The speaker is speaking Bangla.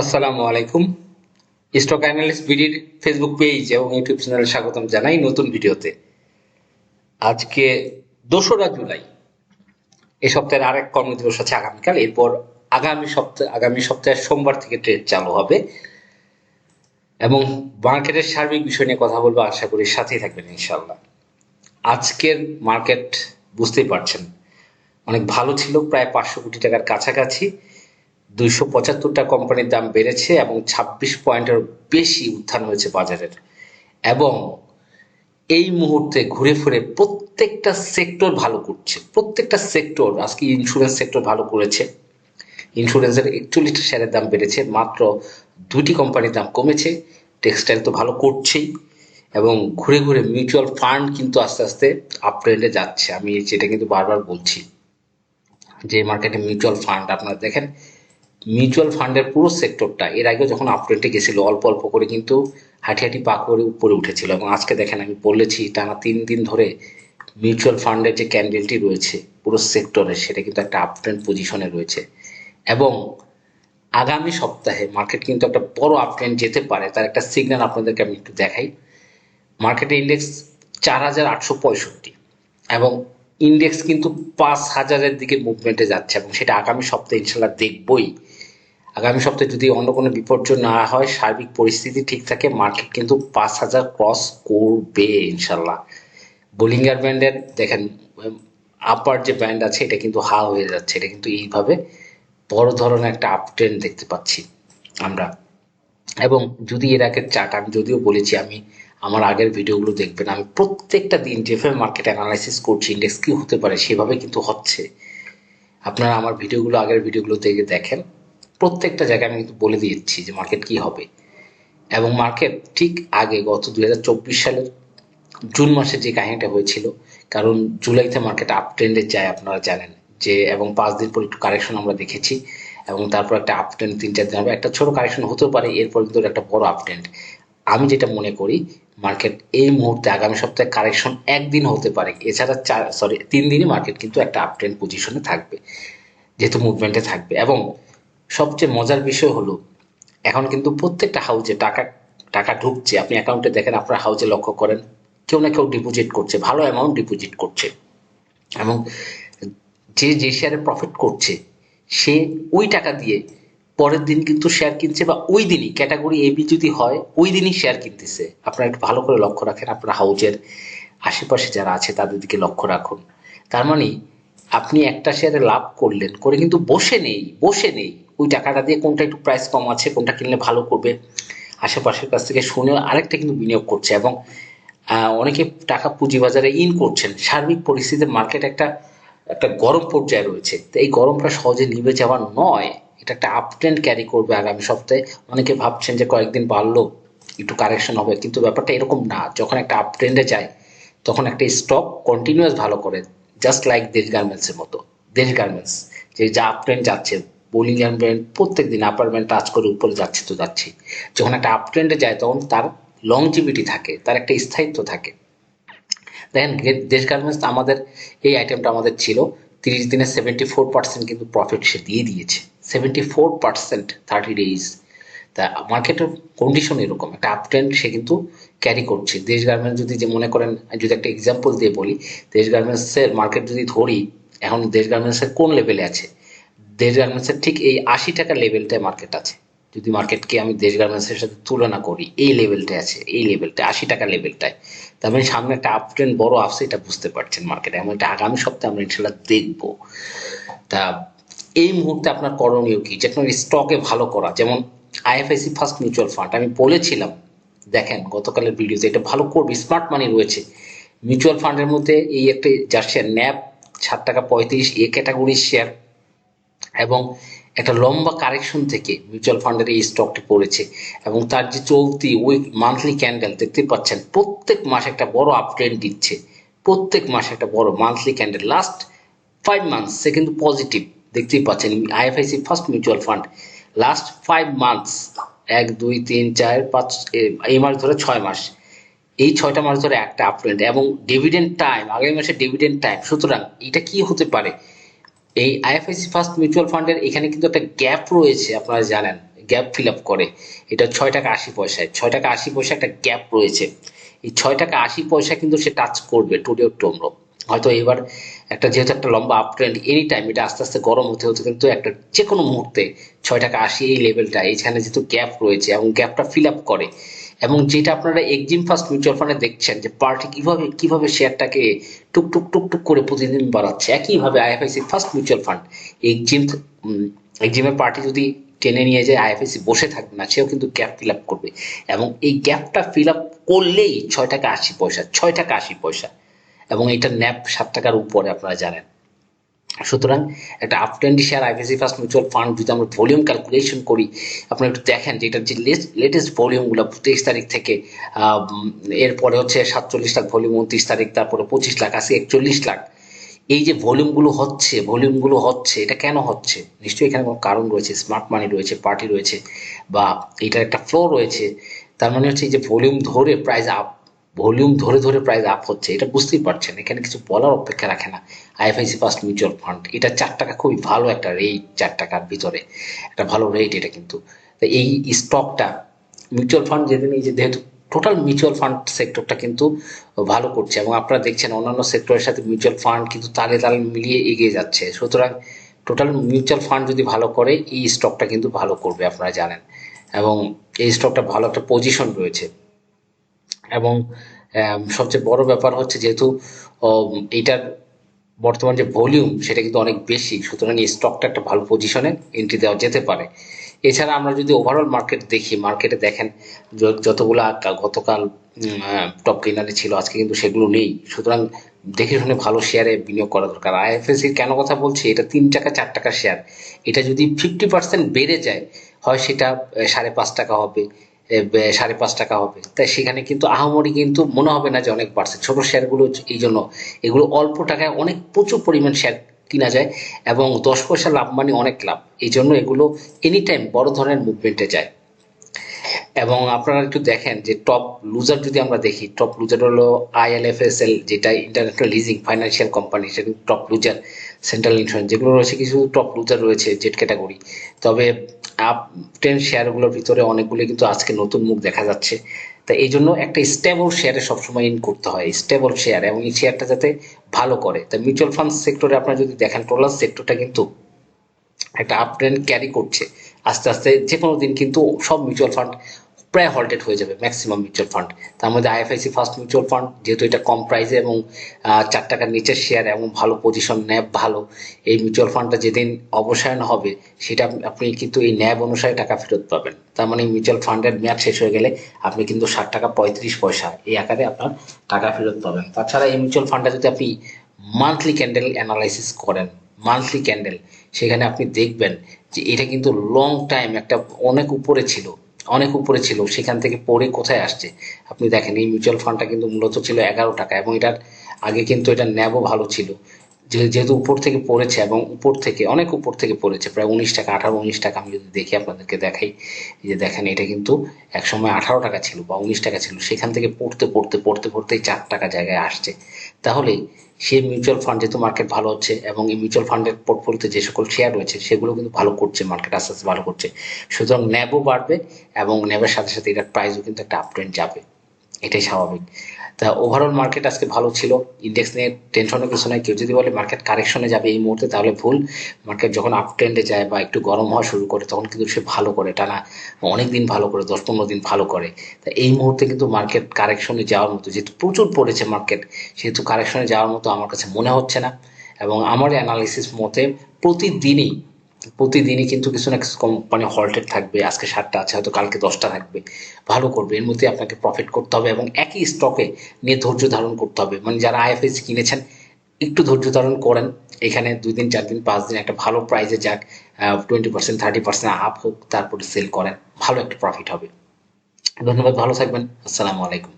আসসালামু আলাইকুম। স্টক অ্যানালিস্ট বিডির ফেসবুক পেজ এবং ইউটিউব চ্যানেলে স্বাগতম জানাই নতুন ভিডিওতে। আজকে দোসরা জুলাই। এই সপ্তাহের আরেক কর্মদিবস আছে আগামীকাল। এরপর আগামী সপ্তাহে আগামী সপ্তাহের সোমবার থেকে ট্রেড চালু হবে। এবং মার্কেটের সার্বিক বিষয় নিয়ে কথা বলব, আশা করি সাথেই থাকবেন ইনশাল্লাহ আজকের মার্কেট বুঝতেই পারছেন। অনেক ভালো ছিল, প্রায় পাঁচশো কোটি টাকার কাছাকাছি। দুইশো পঁচাত্তরটা কোম্পানির দাম বেড়েছে এবং ছাব্বিশ পয়েন্টের বেশি উত্থান হয়েছে বাজারের। এবং এই মুহূর্তে ঘুরে ফিরে প্রত্যেকটা সেক্টর ভালো করছে। প্রত্যেকটা সেক্টর, আজকে ইন্স্যুরেন্স সেক্টর ভালো করেছে। ইন্স্যুরেন্সের একচল্লিশটা শেয়ারের দাম বেড়েছে, মাত্র দুটি কোম্পানির দাম কমেছে। টেক্সটাইল তো ভালো করছেই। এবং ঘুরে ঘুরে মিউচুয়াল ফান্ড কিন্তু আস্তে আস্তে আপ ট্রেন্ডে যাচ্ছে। আমি যেটা কিন্তু বারবার বলছি, যে মার্কেটে মিউচুয়াল ফান্ড আপনারা দেখেন মিউচুয়াল ফান্ডের পুরো সেক্টরটা এর আগে যখন আপট্রেন্ডে গেছিল, অল্প অল্প করে কিন্তু হাঁটি হাঁটি পা করে উপরে উঠেছিল। এবং আজকে দেখেন আমি বলেছি, টানা তিন দিন ধরে মিউচুয়াল ফান্ডের যে ক্যান্ডেলটি রয়েছে, পুরো সেক্টরে সেটা কিন্তু একটা আপট্রেন্ড পজিশনে রয়েছে। এবং আগামী সপ্তাহে মার্কেট কিন্তু একটা বড় আপট্রেন্ড যেতে পারে, তার একটা সিগন্যাল আপনাদেরকে আমি একটু দেখাই। মার্কেটে ইন্ডেক্স চার হাজার আটশো পঁয়ষট্টি, এবং ইন্ডেক্স কিন্তু পাঁচ হাজারের দিকে মুভমেন্টে যাচ্ছে, এবং সেটা আগামী সপ্তাহে ইনশাল্লাহ দেখবই। আগামী সপ্তাহে যদি অন্য কোনো বিপর্যয় না হয়, সার্বিক পরিস্থিতি ঠিক থাকে, মার্কেট কিন্তু পাঁচ হাজার ক্রস করবে ইনশাল্লাহ। বোলিঙ্গার ব্যান্ডের দেখেন আপার যে ব্যান্ড আছে, এটা কিন্তু হা হয়ে যাচ্ছে। এটা কিন্তু এইভাবে বড় ধরনের একটা আপ ট্রেন্ড দেখতে পাচ্ছি আমরা। এবং যদি এর আগের চার্ট আমি যদিও বলেছি, আমি আমার আগের ভিডিওগুলো দেখবেন, আমি প্রত্যেকটা দিন যেভাবে মার্কেট অ্যানালাইসিস করছি ইন্ডেক্স কি হতে পারে, সেভাবে কিন্তু হচ্ছে। আপনারা আমার ভিডিওগুলো, আগের ভিডিওগুলো দেখে দেখেন। প্রত্যেকটা জায়গায় আমি কিন্তু বলে দিয়েছি যে মার্কেট কি হবে। এবং মার্কেট ঠিক আগে গত দুই হাজার চব্বিশ সালের জুন মাসে যে কাহিনীটা হয়েছিল, কারণ জুলাইতে মার্কেট আপ ট্রেন্ডে যায় আপনারা জানেন যে, এবং পাঁচ দিন পর একটু কারেকশন আমরা দেখেছি, এবং তারপর একটা আপ ট্রেন্ড তিন চার দিন হবে। একটা ছোট কারেকশন হতেও পারে, এরপর কিন্তু একটা বড় আপ ট্রেন্ড আমি যেটা মনে করি মার্কেট এই মুহূর্তে আগামী সপ্তাহে কারেকশন একদিন হতে পারে। এছাড়া চার সরি তিন দিনই মার্কেট কিন্তু একটা আপ ট্রেন্ড পজিশনে থাকবে, যেহেতু মুভমেন্টে থাকবে। এবং সবচেয়ে মজার বিষয় হলো, এখন কিন্তু প্রত্যেকটা হাউজে টাকা টাকা ঢুকছে। আপনি অ্যাকাউন্টে দেখেন আপনার হাউজে লক্ষ্য করেন, কেউ না কেউ ডিপোজিট করছে, ভালো অ্যামাউন্ট ডিপোজিট করছে। এবং যে যে শেয়ারে প্রফিট করছে, সে ওই টাকা দিয়ে পরের দিন কিন্তু শেয়ার কিনছে বা ওই দিনই ক্যাটাগরি এবি যদি হয়, ওই দিনই শেয়ার কিনতেছে। আপনারা একটু ভালো করে লক্ষ্য রাখেন, আপনার হাউজের আশেপাশে যারা আছে তাদের দিকে লক্ষ্য রাখুন। তার মানে আপনি একটা শেয়ারে লাভ করলেন, করে কিন্তু বসে নেই বসে নেই। ওই টাকাটা দিয়ে কোনটা একটু প্রাইস কম আছে, কোনটা কিনলে ভালো করবে, আশেপাশের কাছ থেকে শুনে আরেকটা কিন্তু বিনিয়োগ করছে এবং অনেকে টাকা পুঁজিবাজারে ইন করছেন। সার্বিক পরিস্থিতির মার্কেট একটা একটা গরম পর্যায়ে রয়েছে। তো এই গরমটা সহজে নিভে যাওয়ার নয়, এটা একটা আপ ট্রেন্ড ক্যারি করবে আগামী সপ্তাহে। অনেকে ভাবছেন যে কয়েকদিন বাড়লো, একটু কারেকশন হবে, কিন্তু ব্যাপারটা এরকম না। যখন একটা আপ ট্রেন্ডে যায়, তখন একটা স্টক কন্টিনিউয়াস ভালো করে জাস্ট লাইক দেশ গার্মেন্টসের মতো। দেশ গার্মেন্টস যে যা আপ ট্রেন্ড যাচ্ছে বোলিং ব্যান্ড প্রত্যেক দিন ব্যান্ড টাচ করে উপরে যাচ্ছে তো যাচ্ছে। যখন একটা আপ ট্রেন্ডে যায়, তখন তার লংজিভিটি থাকে, তার একটা স্থায়িত্ব থাকে। দেখেন, দেশ গার্মেন্টস আমাদের, এই আইটেমটা আমাদের ছিল, তিরিশ দিনে সেভেন্টি ফোর পার্সেন্ট কিন্তু প্রফিট সে দিয়ে দিয়েছে। Seventy four percent thirty days তা মার্কেটের কন্ডিশন এরকম, একটা আপ ট্রেন্ড সে কিন্তু ক্যারি করছে। দেশ গার্মেন্টস যদি যে মনে করেন যদি একটা এক্সাম্পল দিয়ে বলি, দেশ গার্মেন্টসের মার্কেট যদি ধরি, এখন দেশ গার্মেন্টসের কোন লেভেলে আছে? দেশ গার্মেন্টসের ঠিক এই আশি টাকা লেভেলটায় মার্কেট আছে। যদি মার্কেটকে আমি দেশ গার্মেন্টসের সাথে তুলনা করি, এই লেভেলটায় আছে, এই লেভেলটায় আশি টাকা লেভেলটায় তার মানে সামনে একটা আপ ট্রেন্ড বড় আসছে এটা বুঝতে পারছেন মার্কেটে এমন এটা আগামী সপ্তাহে আমরা ইনশাল্লাহ দেখব। তা এই মুহূর্তে আপনার করণীয় কি? যে আপনার স্টকে ভালো করা, যেমন আইএফআইসি ফার্স্ট মিউচুয়াল ফান্ড আমি বলেছিলাম, দেখেন গতকালের ভিডিওতে এটা ভালো করবে স্মার্ট মানি রয়েছে। মিউচুয়াল ফান্ডের মধ্যে এই একটা যার শেয়ার ন্যাপ সাত টাকা পঁয়ত্রিশ, এ ক্যাটাগরির শেয়ার এবং একটা লম্বা কারেকশন থেকে মিউচুয়াল ফান্ডের এই স্টকটি পড়েছে এবং তার যে চলতি উইক মান্থলি ক্যান্ডেল দেখতে পাচ্ছেন, প্রত্যেক মাসে একটা বড় আপ ট্রেন্ড দিচ্ছে, প্রত্যেক মাসে একটা বড় monthly candle last five months সে কিন্তু পজিটিভ দেখতেই পাচ্ছেন IFIC first mutual fund last five months এক, দুই, তিন, চার, পাঁচ এই মাস ধরে ছয় মাস, এই ছয়টা মাস ধরে একটা আপ ট্রেন্ড এবং ডিভিডেন্ড টাইম আগামী মাসে ডিভিডেন্ড টাইম সুতরাং এটা কি হতে পারে? এই আইএফআইসি ফার্স্ট মিউচুয়াল ফান্ডের এখানে কিন্তু একটা গ্যাপ রয়েছে, আপনারা জানেন। গ্যাপ ফিল আপ করে। এটা ছয় টাকা আশি পয়সায়। ছয় টাকা আশি পয়সা একটা গ্যাপ রয়েছে। এই ছয় টাকা আশি পয়সা কিন্তু সে টাচ করবে টুডে টুমরো হয়তো এবার একটা যেহেতু একটা লম্বা আপ ট্রেন্ড এনি টাইম এটা আস্তে আস্তে গরম হতে হতে কিন্তু একটা যে কোনো মুহূর্তে ছয় টাকা আশি এই লেভেলটা এইখানে যেহেতু গ্যাপ রয়েছে এবং গ্যাপটা ফিল আপ করে এবং যেটা আপনারা এক্সিম ফার্স্ট মিউচুয়াল ফান্ডে দেখছেন যে পার্টি কীভাবে কীভাবে শেয়ারটাকে টুক টুক টুক টুক করে প্রতিদিন বাড়াচ্ছে। একইভাবে IFIC first mutual fund EXIM এক্সিমের party যদি টেনে নিয়ে যায় আইএফআইসি বসে থাকবে না, সেও কিন্তু গ্যাপ ফিল আপ করবে। এবং এই গ্যাপটা ফিল আপ করলেই ছয় টাকা আশি পয়সা, ছয় টাকা আশি পয়সা। এবং এটা ন্যাপ সাত টাকার উপরে, আপনারা জানেন। সুতরাং একটা up twenty share IVC first mutual fund যদি আমরা ভলিউম ক্যালকুলেশন করি, আপনারা একটু দেখেন যে এটার যে লেটেস্ট ভলিউমগুলো তেইশ তারিখ থেকে এরপরে হচ্ছে সাতচল্লিশ লাখ ভলিউম উনত্রিশ তারিখ, তারপরে পঁচিশ লাখ আশি একচল্লিশ লাখ। এই যে ভলিউমগুলো হচ্ছে ভলিউমগুলো হচ্ছে, এটা কেন হচ্ছে? নিশ্চয়ই এখানে কোনো কারণ রয়েছে স্মার্ট মানি রয়েছে পার্টি রয়েছে, বা এটার একটা ফ্লো রয়েছে। তার মানে হচ্ছে এই যে ভলিউম ধরে প্রাইস আপ ভলিউম ধরে ধরে প্রাইস আপ হচ্ছে, এটা বুঝতেই পারছেন, এখানে কিছু বলার অপেক্ষা রাখে না। আইএফআইসি ফার্স্ট মিউচুয়াল ফান্ড, এটা চার টাকা, খুবই ভালো একটা রেট চার টাকার ভিতরে। একটা ভালো রেট এটা কিন্তু। তো এই স্টকটা মিউচুয়াল ফান্ড যেদিন, এই যে যেহেতু টোটাল মিউচুয়াল ফান্ড সেক্টরটা কিন্তু ভালো করছে, এবং আপনারা দেখছেন অন্যান্য সেক্টরের সাথে মিউচুয়াল ফান্ড কিন্তু তালে তালে মিলিয়ে এগিয়ে যাচ্ছে। সুতরাং টোটাল মিউচুয়াল ফান্ড যদি ভালো করে, এই স্টকটা কিন্তু ভালো করবে, আপনারা জানেন। এবং এই স্টকটা ভালো একটা পজিশন রয়েছে। এবং সবচেয়ে বড় ব্যাপার হচ্ছে যেহেতু উম, এইটার বর্তমান যে ভলিউম সেটা কিন্তু অনেক বেশি। সুতরাং এই স্টকটা একটা ভালো পজিশনে এন্ট্রি দেওয়া যেতে পারে। এছাড়া আমরা যদি ওভারঅল মার্কেট দেখি মার্কেটে দেখেন যতগুলো গতকাল টপ গেইনারে ছিল আজকে কিন্তু সেগুলো নেই। সুতরাং দেখে শুনে ভালো শেয়ারে বিনিয়োগ করা দরকার। আইএফএসির কেন কথা বলছি? এটা তিন টাকা চার টাকা শেয়ার এটা যদি ফিফটি পার্সেন্ট বেড়ে যায় হয় সেটা সাড়ে পাঁচ টাকা হবে। সাড়ে পাঁচ টাকা হবে। তাই সেখানে কিন্তু আহামরি কিন্তু মনে হবে না যে অনেক বাড়ছে। ছোট শেয়ারগুলো এই জন্য এগুলো অল্প টাকায় অনেক প্রচুর পরিমাণ শেয়ার কিনা যায় এবং দশ পয়সা লাভ মানে অনেক লাভ। এই জন্য এগুলো এনি টাইম বড় ধরনের মুভমেন্টে যায়। এবং আপনারা একটু দেখেন যে টপ লুজার যদি আমরা দেখি টপ লুজার হলো আইএলএফএসএল যেটা ইন্টারন্যাশনাল লিজিং ফাইন্যান্সিয়াল কোম্পানি সেটা টপ লুজার সেন্ট্রাল ইন্স্যুরেন্স যেগুলো রয়েছে কিছু টপ লুজার রয়েছে জেট ক্যাটাগরি তবে আপ টেন শেয়ারগুলোর ভিতরে অনেকগুলো কিন্তু আজকে নতুন মুখ দেখা যাচ্ছে। তা এই জন্য একটা স্টেবল শেয়ারে সবসময় ইন করতে হয় স্টেবল শেয়ার এবং এই শেয়ারটা যাতে ভালো করে। তা মিউচুয়াল ফান্ড সেক্টরে আপনারা যদি দেখেন ট্রোলার সেক্টরটা কিন্তু একটা আপ ট্রেন্ড ক্যারি করছে। আস্তে আস্তে যে কোনো দিন কিন্তু সব মিউচুয়াল ফান্ড প্রায় হল্টেড হয়ে যাবে ম্যাক্সিমাম মিউচুয়াল ফান্ড তার মধ্যে আইএফআইসি ফার্স্ট মিউচুয়াল ফান্ড যেহেতু এটা কম প্রাইসে এবং চার টাকার নিচের শেয়ার এবং ভালো পজিশন ন্যাব ভালো, এই মিউচুয়াল ফান্ডটা যেদিন অবসায়ন হবে, সেটা আপনি কিন্তু এই ন্যাব অনুসারে টাকা ফেরত পাবেন। তার মানে মিউচুয়াল ফান্ডের মেয়াদ শেষ হয়ে গেলে আপনি কিন্তু ষাট টাকা পঁয়ত্রিশ পয়সা এই আকারে আপনার টাকা ফেরত পাবেন। তাছাড়া এই মিউচুয়াল ফান্ডটা যদি আপনি মান্থলি ক্যান্ডেল অ্যানালাইসিস করেন মান্থলি ক্যান্ডেল সেখানে আপনি দেখবেন যে এটা কিন্তু লং টাইম একটা অনেক উপরে ছিল। অনেক উপরে ছিল, সেখান থেকে পরে কোথায় আসছে? আপনি দেখেন, এই মিউচুয়াল ফান্ডটা কিন্তু মূলত ছিল এগারো টাকা এবং এটার আগে কিন্তু এটা ন্যাবও ভালো ছিল। যেহেতু উপর থেকে পড়েছে এবং উপর থেকে, অনেক উপর থেকে পড়েছে, প্রায় উনিশ টাকা, আঠারো, উনিশ টাকা আমি যদি দেখি আপনাদেরকে দেখাই যে দেখেন, এটা কিন্তু একসময় আঠারো টাকা ছিল বা উনিশ টাকা ছিল, সেখান থেকে পড়তে পড়তে পড়তে, পড়তেই চার টাকা জায়গায় আসছে। তাহলে সেই মিউচুয়াল ফান্ড যেহেতু মার্কেট ভালো হচ্ছে এবং এই মিউচুয়াল ফান্ডের পোর্টফোলিওতে যে সকল শেয়ার রয়েছে, সেগুলো কিন্তু ভালো করছে মার্কেট আস্তে আস্তে ভালো করছে। সুতরাং ন্যাবও বাড়বে এবং ন্যাবের সাথে সাথে এটার প্রাইসও কিন্তু একটা আপট্রেন্ড যাবে। এটাই স্বাভাবিক। তা ওভারঅল মার্কেট আজকে ভালো ছিল। ইন্ডেক্স নিয়ে টেনশনের কিছু নাই। কেউ যদি বলে মার্কেট কারেকশনে যাবে এই মুহূর্তে, তাহলে ভুল। মার্কেট যখন আপ ট্রেন্ডে যায় বা একটু গরম হওয়া শুরু করে, তখন কিন্তু সে ভালো করে, টানা অনেক দিন ভালো করে, দশ পনেরো দিন ভালো করে। তা এই মুহূর্তে কিন্তু মার্কেট কারেকশনে যাওয়ার মতো, যেহেতু প্রচুর পড়েছে মার্কেট সেহেতু কারেকশনে যাওয়ার মতো আমার কাছে মনে হচ্ছে না। এবং আমার অ্যানালিসিস মতে প্রতিদিনই প্রতিদিনই কিন্তু কিছু না কিছু কোম্পানি হল্টেড থাকবে, আজকে সাতটা আছে, হয়তো কালকে দশটা থাকবে। ভালো করবে, এর মধ্যে আপনাকে প্রফিট করতে হবে এবং একই স্টকে নিয়ে ধৈর্য ধারণ করতে হবে। মানে যারা আইএফএস কিনেছেন, একটু ধৈর্য ধারণ করেন। এখানে দুই দিন, চার দিন, পাঁচ দিন একটা ভালো প্রাইজে যাক twenty percent thirty percent up হোক, তারপরে সেল করেন। ভালো একটা প্রফিট হবে। ধন্যবাদ, ভালো থাকবেন। আসসালামু আলাইকুম।